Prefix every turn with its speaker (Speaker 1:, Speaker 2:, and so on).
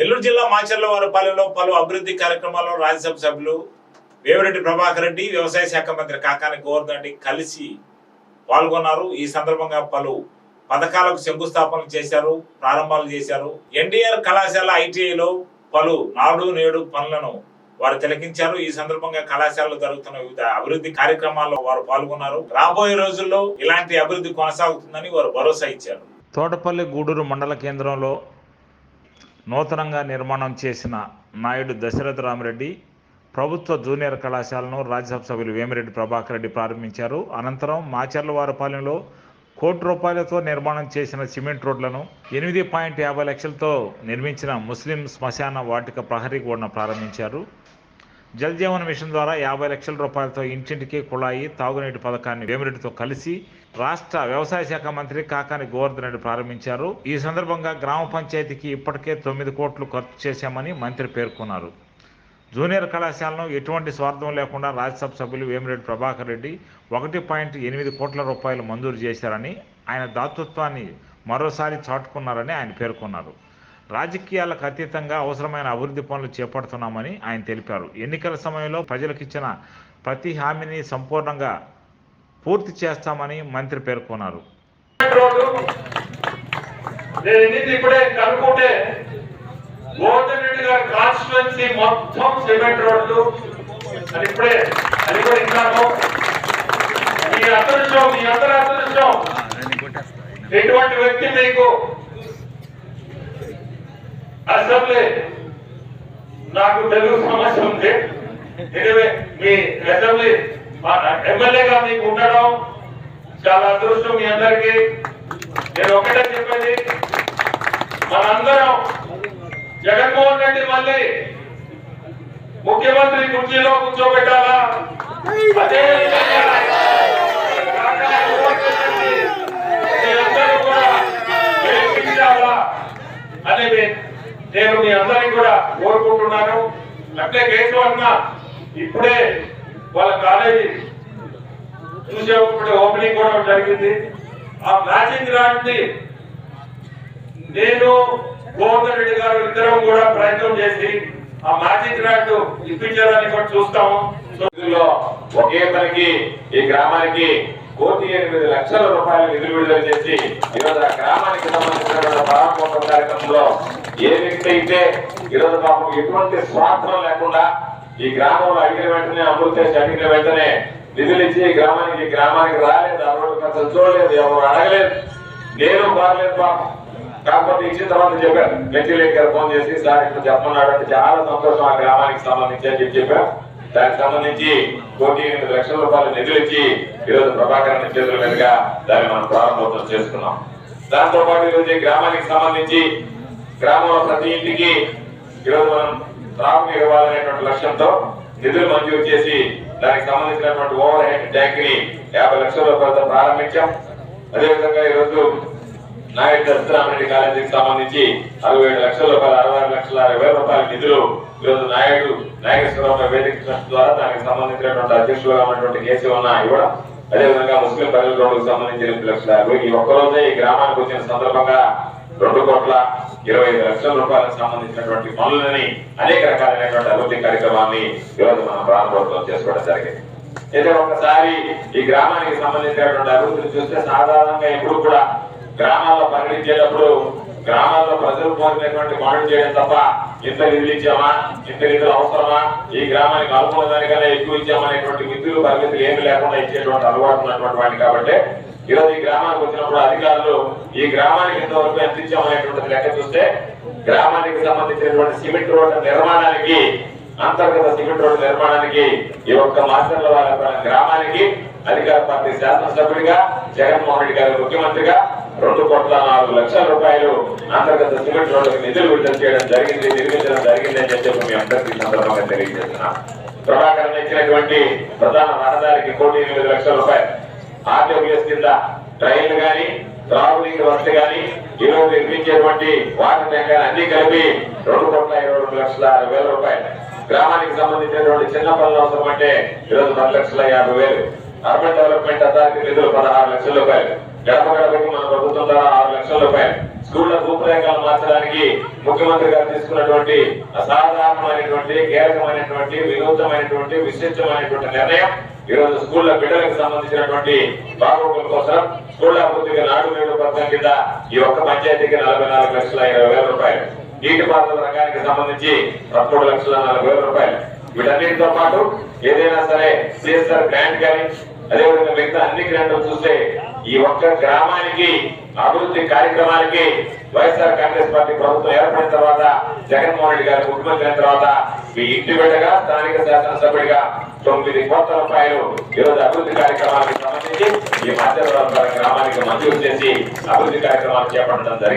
Speaker 1: నెల్లూరు జిల్లా మాచర్ల వారిపాలెంలో పలు అభివృద్ధి కార్యక్రమాల్లో రాజ్యసభ సభ్యులు వేమిరెడ్డి ప్రభాకర్ రెడ్డి వ్యవసాయ శాఖ మంత్రి కాకాని గోవర్ధన్ రెడ్డి కలిసి పాల్గొన్నారు. ఈ సందర్భంగా పలు పథకాలకు శంకుస్థాపనలు చేశారు ప్రారంభాలు చేశారు. ఎన్టీఆర్ కళాశాల ఐటీఐలో పలు నాడు నేడు పనులను వారు తిలకించారు. ఈ సందర్భంగా కళాశాలలో జరుగుతున్న వివిధ అభివృద్ధి కార్యక్రమాల్లో వారు పాల్గొన్నారు. రాబోయే రోజుల్లో ఇలాంటి అభివృద్ధి కొనసాగుతుందని వారు భరోసా ఇచ్చారు. తోటపల్లి గూడూరు మండల కేంద్రంలో నూతనంగా నిర్మాణం చేసిన నాయుడు దశరథ రామరెడ్డి ప్రభుత్వ జూనియర్ కళాశాలను రాజ్యసభ సభ్యులు వేమిరెడ్డి ప్రభాకర్ రెడ్డి ప్రారంభించారు. అనంతరం మాచర్లవారపాలెంలో కోటి రూపాయలతో నిర్మాణం చేసిన సిమెంట్ రోడ్లను ఎనిమిది పాయింట్ యాభై లక్షలతో నిర్మించిన ముస్లిం శ్మశాన వాటిక ప్రహరీ కూడా ప్రారంభించారు. జలజీవన్ మిషన్ ద్వారా యాభై లక్షల రూపాయలతో ఇంటింటికి కుళాయి తాగునీటి పథకాన్ని వేమిరెడ్డితో కలిసి రాష్ట్ర వ్యవసాయ శాఖ మంత్రి కాకాని గోవర్ధన్ రెడ్డి ప్రారంభించారు. ఈ సందర్భంగా గ్రామ పంచాయతీకి ఇప్పటికే తొమ్మిది కోట్లు ఖర్చు చేశామని మంత్రి పేర్కొన్నారు. జూనియర్ కళాశాలను ఎటువంటి స్వార్థం లేకుండా రాజ్యసభ సభ్యులు వేమిరెడ్డి ప్రభాకర్ రెడ్డి ఒకటి పాయింట్ ఎనిమిది కోట్ల రూపాయలు మంజూరు చేశారని ఆయన దాతృత్వాన్ని మరోసారి చాటుకున్నారని ఆయన పేర్కొన్నారు. రాజకీయాలకు అతీతంగా అవసరమైన అభివృద్ధి పనులు చేపడుతున్నామని ఆయన తెలిపారు. ఎన్నికల సమయంలో ప్రజలకు ఇచ్చిన ప్రతి హామీని సంపూర్ణంగా పూర్తి చేస్తామని మంత్రి పేర్కొన్నారు.
Speaker 2: రోడ్డు నేను ఎన్నింటి ఇప్పుడే కనుక్కుంటే గోవర్ధన్ రెడ్డి గారి కాన్స్టిట్యున్సీ మొత్తం సిమెంట్ రోడ్లు అది ఇప్పుడే అది కూడా విన్నాను మీ అదృష్టం మీ అందరి అదృష్టం ఎటువంటి వ్యక్తి మీకు అసెంబ్లీ నాకు తెలుగు సమస్య ఉంది ఎనివే మీ అసెంబ్లీ ఎమ్మెల్యేగా మీకు ఉండడం చాలా అదృష్టం మీ అందరికీ. నేను ఒకటే చెప్పేది మనందరం జగన్మోహన్ రెడ్డి మళ్ళీ ముఖ్యమంత్రి కుర్చీలో కూర్చోబెట్టాలా? అదే విధంగా కాకా గోవర్ధన్ రెడ్డి మీరందరూ కూడా గెలిపించాలా అనేది నేను మీ అందరికీ కూడా కోరుకుంటున్నాను అట్లే కేశవన్న ఇప్పుడే వాళ్ళ కాలేజీ చూసేప్పుడు ఓపెనింగ్ కూడా జరిగింది. ఆ మ్యాచింగ్ లాంటి నేను గోవర్ధన్ రెడ్డి గారు ఇద్దరం కూడా ప్రయత్నం చేసి ఆ మ్యాజిక్ గ్రాంట్ ఇప్పించాలని కూడా చూస్తాము.
Speaker 3: ఒకే పనికి ఈ గ్రామానికి కోటి ఎనిమిది లక్షల రూపాయలు నిధులు విడుదల చేసి ఈరోజు ఆ గ్రామానికి సంబంధించిన ప్రారంభోత్సవ కార్యక్రమంలో ఏ వ్యక్తి అయితే ఈరోజు మాకు ఎటువంటి స్వార్థం లేకుండా ఈ గ్రామంలో అడిగిన వెంటనే అమృత అడిగిన వెంటనే నిధులు ఇచ్చి గ్రామానికి గ్రామానికి రాలేదు ఆ ఖర్చు చూడలేదు ఎవరు అడగలేదు. నేను బాగలేదు బాబు కాకపోతే ఇచ్చిన తర్వాత చెప్పాను వెంటిలేట్ గారు ఫోన్ చేసి సార్ ఇట్లా చెప్పమన్నాడు అంటే చాలా సంతోషం ఆ గ్రామానికి సంబంధించి అని చెప్పి చెప్పాను దానికి సంబంధించి కోటి ఎనిమిది లక్షల రూపాయలు నిధులు ఇచ్చి ఈరోజు ప్రభాకర్ చేతుల మీదుగా దాన్ని మనం ప్రారంభోత్సవం చేసుకున్నాం. దాంతో పాటు ఈరోజు ఈ గ్రామానికి సంబంధించి గ్రామంలో ప్రతి ఇంటికి ఈరోజు మనం త్రాగునీరు ఇవ్వాలనేటువంటి లక్ష్యంతో నిధులు మంజూరు చేసి దానికి సంబంధించినటువంటి ఓవర్ హెడ్ ట్యాంక్ని యాభై లక్షల రూపాయలతో ప్రారంభించాం. అదేవిధంగా ఈరోజు నాయుడు దశరామరెడ్డి కాలేజీకి సంబంధించి అరవై ఏడు లక్షల రూపాయలు అరవై ఆరు లక్షల అరవై వేల రూపాయల నిధులు ఈరోజు నాయుడు నాగేశ్వరరావు వేదిక ద్వారా దానికి సంబంధించినటువంటి అధ్యక్షులుగా ఉన్నటువంటి కేశవన్న ఇవ్వడం. అదేవిధంగా ముస్లిం పల్లెల రోడ్డుకు సంబంధించి ఎనిమిది లక్షల ఈ ఒక్కరోజే ఈ గ్రామానికి వచ్చిన సందర్భంగా రెండు కోట్ల ఇరవై ఐదు లక్షల రూపాయలకు సంబంధించినటువంటి పనులని అనేక రకాలైనటువంటి అభివృద్ధి కార్యక్రమాన్ని ఈరోజు మనం ప్రారంభోత్సవం చేసుకోవడం జరిగింది. అయితే ఒకసారి ఈ గ్రామానికి సంబంధించినటువంటి అభివృద్ధిని చూస్తే సాధారణంగా ఎప్పుడు కూడా గ్రామాల్లో పర్యటించేటప్పుడు గ్రామాల్లో ప్రజలు కోరినటువంటి పనులు చేయడం తప్ప ఇంత నిధులు ఇచ్చామా? ఇంత నిధులు అవసరమా? ఈ గ్రామానికి అనుకున్న దానికన్నా ఎక్కువ ఇచ్చామనేటువంటి విధులు పరిమితులు ఏమి లేకుండా ఇచ్చేటువంటి అలవాటు ఉన్నటువంటి వాడిని కాబట్టి ఈరోజు ఈ గ్రామానికి వచ్చినప్పుడు అధికారులు ఈ గ్రామానికి ఇంతవరకు ఎంత ఇచ్చామనేటువంటిది లెక్క చూస్తే గ్రామానికి సంబంధించినటువంటి సిమెంట్ రోడ్ల నిర్మాణానికి అంతర్గత సిమెంట్ రోడ్డు నిర్మాణానికి ఈ ఒక్క మాస్టర్ల వాళ్ళ గ్రామానికి అధికార పార్టీ శాసనసభ్యుడిగా జగన్మోహన్ రెడ్డి గారు ముఖ్యమంత్రిగా రెండు కోట్ల నాలుగు లక్షల రూపాయలు అంతర్గత సిమెంట్ రోడ్లకు నిధులు విడుదల చేయడం జరిగింది నిర్మించడం జరిగింది అని చెప్పి మీ అందరికీ సందర్భంగా తెలియజేస్తున్నాం. ప్రభాకర్ ఇచ్చినటువంటి ప్రధాన రహదారికి కోటి ఎనిమిది లక్షల రూపాయలు. ఆర్డబ్ల్యూఎస్ కింద ట్రైన్లు కానీ ట్రావెలింగ్ వసతి కానీ ఈరోజు నిర్మించేటువంటి వాటర్ ట్యాంకర్ అన్ని కలిపి రెండు కోట్ల ఇరవై రెండు లక్షల అరవై వేల రూపాయలు. గ్రామానికి సంబంధించినటువంటి చిన్న పనులు అవసరం అంటే ఈరోజు పది లక్షల యాభై వేలు. అర్బన్ డెవలప్మెంట్ అథారిటీ నిధులు పదహారు లక్షల రూపాయలు. గడప గడపకి మన ప్రభుత్వం ద్వారా ఆరు లక్షల రూపాయలు. స్కూళ్ళ రూపురేఖలు మార్చడానికి ముఖ్యమంత్రి గారు తీసుకున్నటువంటి అసాధారణమైనటువంటి కీలకమైనటువంటి వినూత్నమైనటువంటి విశిష్టమైనటువంటి నిర్ణయం ఈ రోజు స్కూళ్ళ బిడ్డలకు సంబంధించినటువంటి బాగోగుల కోసం స్కూళ్ళ అభివృద్ధికి నాడు నేడు పథకం కింద ఈ ఒక్క పంచాయతీకి నలభై నాలుగు లక్షల ఇరవై వేల రూపాయలు. నీటిపారుదల రంగానికి సంబంధించి పదమూడు లక్షల నలభై వేల రూపాయలు. వీటన్నిటితో పాటు ఏదైనా సరే సిఎస్ఆర్ గ్రాంట్ కానీ అదేవిధంగా మిగతా అన్ని గ్రాంట్లు చూస్తే ఈ ఒక్క గ్రామానికి అభివృద్ధి కార్యక్రమానికి వైఎస్ఆర్ కాంగ్రెస్ పార్టీ ప్రభుత్వం ఏర్పడిన తర్వాత జగన్మోహన్ రెడ్డి గారు ముఖ్యమంత్రి అయిన తర్వాత మీ ఇంటి బిడ్డగా స్థానిక శాసనసభ్యుడిగా తొమ్మిది కోట్ల రూపాయలు ఈరోజు అభివృద్ధి కార్యక్రమానికి సంబంధించి ఈ మధ్య గ్రామానికి మంజూరు చేసి అభివృద్ధి కార్యక్రమాలు చేపట్టడం జరిగింది.